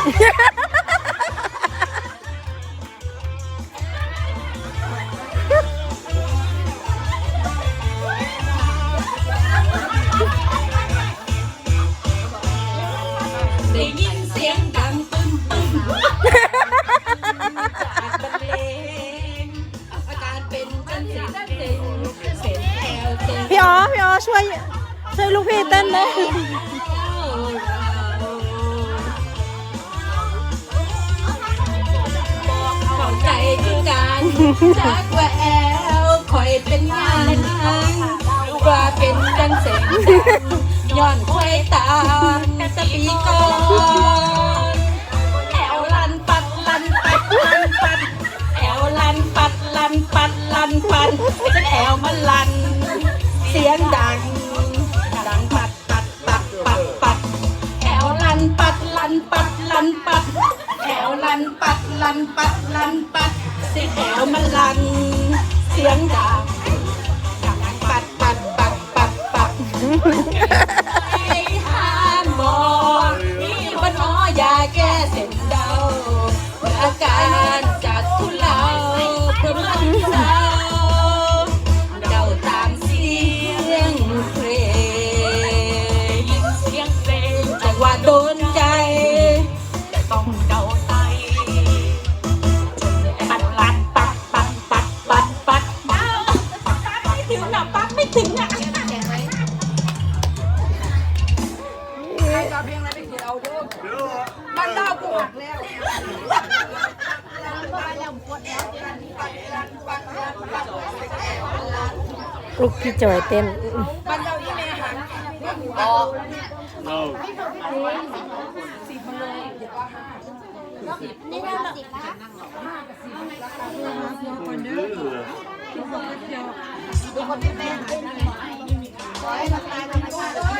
ได้ยินเสียงดังตึ้มตึ้มจากบรรเลงอาการเป็นจังสีจังสีเส้นแถวเส้นพี่อ๋อพี่อ๋อช่วยช่วยลูกพี่เต้นเลย จากว่าแอลคอยเป็นงานว่าเป็นจังเสียงย้อนคอยตามสปีก่อนแอวลันปัดลันปัดลันปัดแอวลันปัดลันปัดลันปัดจะแอวมันลัน เสียงดังดังปัดปัดปัดปัดปัดแอวลันปัดลันปัดลันปัดแอวลันปัดลันปัดลันปัด สียงแถวมันลัน เสียงดังดังปัดปัดปัดปัดปัดไอ้ห้ามบอนี่ว่านอยาแก้เส้นเดาอาการ เอาเพลงอะไรไปเขียนเอาโยมันเล่าปวดแล้วลูกพี่จอยเต้นมันเล่าอีเมลหันออกสิบเลยนี่ได้หรอคนเด้อคนเดียวคนเป็นแม่ขอให้มาตายธรรมชาติ